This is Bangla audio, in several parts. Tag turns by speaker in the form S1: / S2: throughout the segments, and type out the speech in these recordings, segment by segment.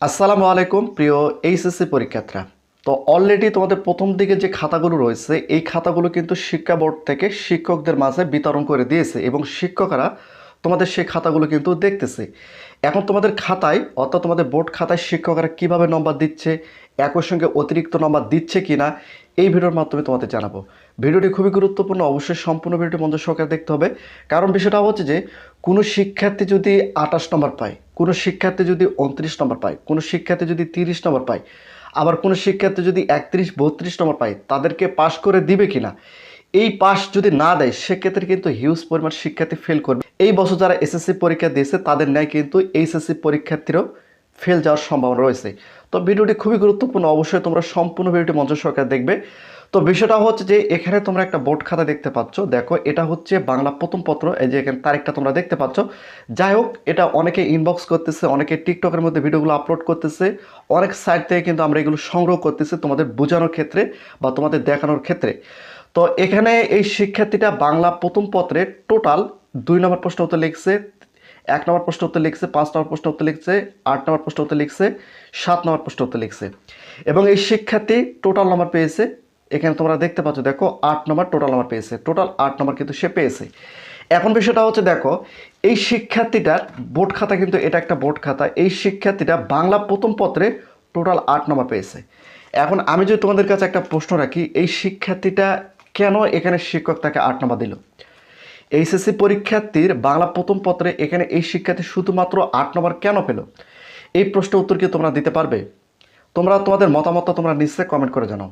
S1: আসসালামু আলাইকুম, প্রিয় এইচএসসি পরীক্ষার্থীরা। তো অলরেডি তোমাদের প্রথম দিকে যে খাতাগুলো রয়েছে, এই খাতাগুলো কিন্তু শিক্ষা বোর্ড থেকে শিক্ষকদের মাঝে বিতরণ করে দিয়েছে এবং শিক্ষকরা তোমাদের সেই খাতাগুলো কিন্তু দেখতেছে। এখন তোমাদের খাতায়, অর্থাৎ তোমাদের বোর্ড খাতায় শিক্ষকরা কীভাবে নম্বর দিচ্ছে, একই সঙ্গে অতিরিক্ত নম্বর দিচ্ছে কিনা, এই ভিডিওর মাধ্যমে তোমাদের জানাব। ভিডিওটি খুবই গুরুত্বপূর্ণ, অবশ্যই সম্পূর্ণ ভিডিওটি মঞ্চ সহকারে দেখতে হবে। কারণ বিষয়টা হচ্ছে যে, কোনো শিক্ষার্থী যদি আঠাশ নম্বর পায়, কোনো শিক্ষার্থী যদি উনত্রিশ নম্বর পায়, কোনো শিক্ষার্থী যদি তিরিশ নম্বর পায়, আবার কোনো শিক্ষার্থী যদি একত্রিশ, বত্রিশ নম্বর পায়, তাদেরকে পাশ করে দিবে কিনা এই পাস যদি না দেয়, সেক্ষেত্রে কিন্তু হিউজ পরিমাণ শিক্ষার্থী ফেল করবে। এই বছর যারা এসএসসি পরীক্ষা দিয়েছে, তাদের ন্যায় কিন্তু এইচএসসি পরীক্ষার্থীরাও ফেল যাওয়ার সম্ভাবনা রয়েছে। তো ভিডিওটি খুবই গুরুত্বপূর্ণ, অবশ্যই তোমরা সম্পূর্ণ ভিডিওটি মঞ্চ সরকার দেখবে। তো বিষয়টা হচ্ছে যে, এখানে তোমরা একটা বোর্ড খাতা দেখতে পাচ্ছ। দেখো, এটা হচ্ছে বাংলা প্রথম পত্র, এই যে এখানে তারিখটা তোমরা দেখতে পাচ্ছ। যাই হোক, এটা অনেকে ইনবক্স করতেছে, অনেকে টিকটকের মধ্যে ভিডিওগুলো আপলোড করতেছে। অনেক সাইট থেকে কিন্তু আমরা এগুলো সংগ্রহ করতেছি তোমাদের বোঝানোর ক্ষেত্রে বা তোমাদের দেখানোর ক্ষেত্রে। তো এখানে এই শিক্ষার্থীটা বাংলা প্রথম পত্রে টোটাল দুই নম্বর প্রশ্ন উত্তর লিখছে, এক নম্বর প্রশ্ন উত্তর লিখছে, পাঁচ নম্বর প্রশ্ন উত্তর লিখছে, আট নম্বর প্রশ্ন উত্তর লিখছে, সাত নম্বর প্রশ্ন উত্তর লিখছে। এবং এই শিক্ষার্থী টোটাল নম্বর পেয়েছে, এখানে তোমরা দেখতে পাচ্ছ, দেখো আট নম্বর টোটাল নম্বর পেয়েছে টোটাল আট নম্বর কিন্তু সে পেয়েছে। এখন বিষয়টা হচ্ছে, দেখো, এই শিক্ষার্থীটার বোর্ড খাতা কিন্তু এটা একটা বোর্ড খাতা, এই শিক্ষার্থীটা বাংলা প্রথম পত্রে টোটাল আট নম্বর পেয়েছে। এখন আমি যদি তোমাদের কাছে একটা প্রশ্ন রাখি, এই শিক্ষার্থীটা কেন এখানে শিক্ষক তাকে আট নম্বর দিল? এইচএসসি পরীক্ষার্থীর বাংলা প্রথম পত্রে এখানে এই শিক্ষার্থী শুধুমাত্র আট নম্বর কেন পেল? এই প্রশ্নের উত্তর কি তোমরা দিতে পারবে? তোমরা তোমাদের মতামতটা তোমরা নিশ্চয়ই কমেন্ট করে জানাও।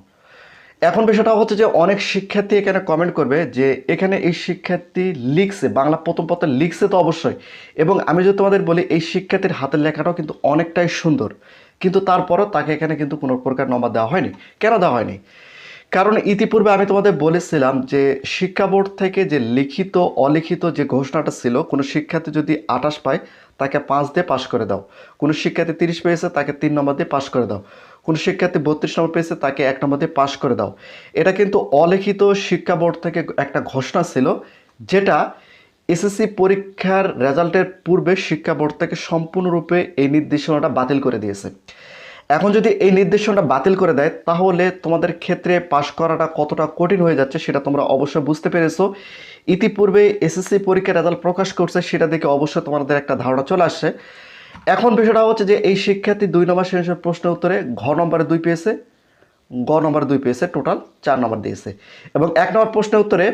S1: এখন বিষয়টা হচ্ছে যে অনেক শিক্ষার্থী এখানে কমেন্ট করবে যে এখানে এই শিক্ষার্থী লিখছে, বাংলা প্রথম পত্রে লিখছে তো অবশ্যই। এবং আমি যদি তোমাদের বলি, এই শিক্ষার্থীর হাতের লেখাটাও কিন্তু অনেকটাই সুন্দর। কিন্তু তারপরও তাকে এখানে কিন্তু কোনো প্রকার নম্বর দেওয়া হয়নি। কেন দেওয়া হয়নি? কারণ ইতিপূর্বে আমি তোমাদের বলেছিলাম যে শিক্ষা বোর্ড থেকে যে লিখিত, অলিখিত যে ঘোষণাটা ছিল, কোনো শিক্ষার্থী যদি আটাশ পায়, তাকে পাঁচ দিয়ে পাশ করে দাও। কোনো শিক্ষার্থী তিরিশ পেয়েছে, তাকে তিন নম্বর দিয়ে পাশ করে দাও। কোনো শিক্ষার্থী বত্রিশ নম্বর পেয়েছে, তাকে এক নম্বর দিয়ে পাশ করে দাও। এটা কিন্তু অলিখিত শিক্ষা বোর্ড থেকে একটা ঘোষণা ছিল, যেটা এসএসসি পরীক্ষার রেজাল্টের পূর্বে শিক্ষা বোর্ড থেকে সম্পূর্ণরূপে এই নির্দেশনাটা বাতিল করে দিয়েছে। এখন যদি এই নির্দেশনাটা বাতিল করে দেয়, তাহলে তোমাদের ক্ষেত্রে পাশ করাটা কতটা কঠিন হয়ে যাচ্ছে সেটা তোমরা অবশ্যই বুঝতে পেরেছ। ইতিপূর্বে এসএসসি পরীক্ষার রেজাল্ট প্রকাশ করছে, সেটা দেখে অবশ্যই তোমাদের একটা ধারণা চলে আসছে এখন বিষয়টা হচ্ছে যে এই শিক্ষার্থী দুই নম্বর শ্রেণির প্রশ্ন উত্তরে ঘ নম্বরে দুই পেয়েছে, গ নম্বরে দুই পেয়েছে, টোটাল চার নম্বর দিয়েছে। এবং এক নম্বর প্রশ্নের উত্তরে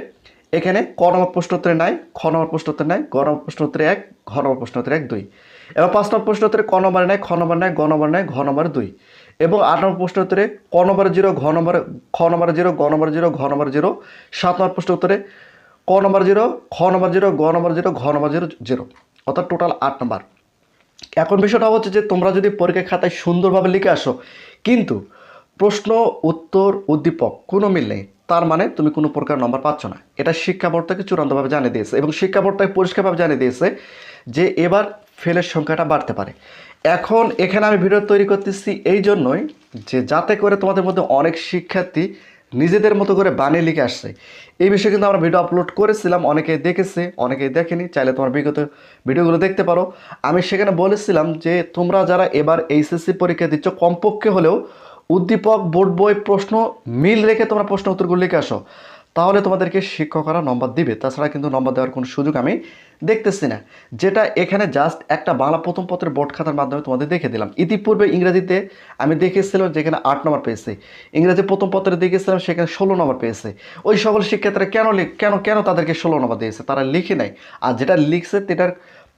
S1: এখানে ক নম্বর প্রশ্ন উত্তরে নাই, খ নম্বর প্রশ্ন উত্তরে নাই, গ নম্বর প্রশ্ন উত্তরে এক, ঘ নম্বর প্রশ্ন উত্তরে এক, দুই। এবং পাঁচ নম্বর প্রশ্ন উত্তরে ক নম্বরে নাই, খ নম্বর নাই, গ নম্বর নাই, ঘ নম্বর দুই। এবং আট নম্বর প্রশ্ন উত্তরে ক নম্বর জিরো, ঘ নম্বরে, খ নম্বর জিরো, গ নম্বর জিরো, ঘ নম্বর জিরো। সাত নম্বর প্রশ্ন উত্তরে ক নম্বর জিরো, খ নম্বর জিরো, গ নম্বর জিরো, ঘ নম্বর জিরো জিরো। অর্থাৎ টোটাল আট নম্বর। এখন বিষয়টা হচ্ছে যে তোমরা যদি পরীক্ষা খাতায় সুন্দরভাবে লিখে আসো, কিন্তু প্রশ্ন, উত্তর, উদ্দীপক কোনো মিল নেই। তার মানে তুমি কোনো প্রকার নম্বর পাচ্ছ না। এটা শিক্ষা বোর্ড থেকে চূড়ান্তভাবে জানিয়ে দিয়েছে এবং শিক্ষা বোর্ড থেকে পরিষ্কারভাবে জানিয়ে দিয়েছে যে এবার ফেলের সংখ্যাটা বাড়তে পারে। এখন এখানে আমি ভিডিও তৈরি করতেছি এই জন্যই যে যাতে করে তোমাদের মধ্যে অনেক শিক্ষার্থী নিজেদের মতো করে বানিয়ে লিখে আসছে। এই বিষয়ে কিন্তু আমরা ভিডিও আপলোড করেছিলাম অনেকে দেখেছে অনেকে দেখেনি। চাইলে তোমার বিগত ভিডিওগুলো দেখতে পারো। আমি সেখানে বলেছিলাম যে তোমরা যারা এবার এইচএসসি পরীক্ষা দিচ্ছ, কমপক্ষে হলেও উদ্দীপক, বোর্ড বই, প্রশ্ন, মিল রেখে তোমরা প্রশ্ন উত্তরগুলো লিখে আসো। তাহলে তোমাদেরকে শিক্ষকরা নম্বর দিবে। তাছাড়া কিন্তু নম্বর দেওয়ার কোনো সুযোগ আমি দেখতেছি না। যেটা এখানে জাস্ট একটা বাংলা প্রথম পত্রের বোর্ড খাতার মাধ্যমে তোমাদের দেখে দিলাম। ইতিপূর্বে ইংরেজিতে আমি দেখেছিলাম যেখানে আট নম্বর পেয়েছে। ইংরেজি প্রথম পত্রে দেখেছিলাম সেখানে ষোলো নম্বর পেয়েছে। ওই সকল শিক্ষার্থীরা কেন লিখ- কেন কেন তাদেরকে ষোলো নম্বর দিয়েছে? তারা লিখে নাই। আর যেটা লিখছে, সেটার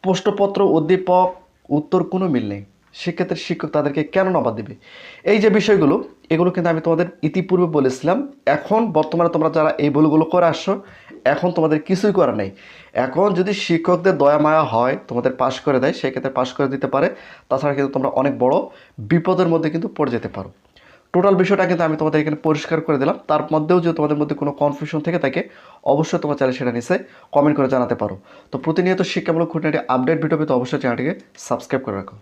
S1: প্রশ্নপত্র, উদ্দীপক, উত্তর কোনো মিল নেই। সেক্ষেত্রে শিক্ষক তাদেরকে কেন নম্বর দিবে? এই যে বিষয়গুলো, এগুলো কিন্তু আমি তোমাদের ইতিপূর্বে বলেছিলাম। এখন বর্তমানে তোমরা যারা এই ভুলগুলো করে আসছো, এখন তোমাদের কিছুই করার নেই। এখন যদি শিক্ষকদের দয়া মায়া হয়, তোমাদের পাশ করে দেয়, সেক্ষেত্রে পাশ করে দিতে পারে। তাছাড়া কিন্তু তোমরা অনেক বড় বিপদের মধ্যে কিন্তু পড়ে যেতে পারো। টোটাল বিষয়টা কিন্তু আমি তোমাদের এখানে পরিষ্কার করে দিলাম। তার মধ্যেও যদি তোমাদের মধ্যে কোনো কনফিউশন থেকে থাকে, অবশ্যই তোমার চ্যানেল সেটা নিচে কমেন্ট করে জানাতে পারো। তো প্রতিনিয়ত শিক্ষামূলক খুঁটিনাটি আপডেট ভিডিও পেতে অবশ্যই চ্যানেলটিকে সাবস্ক্রাইব করে রাখো।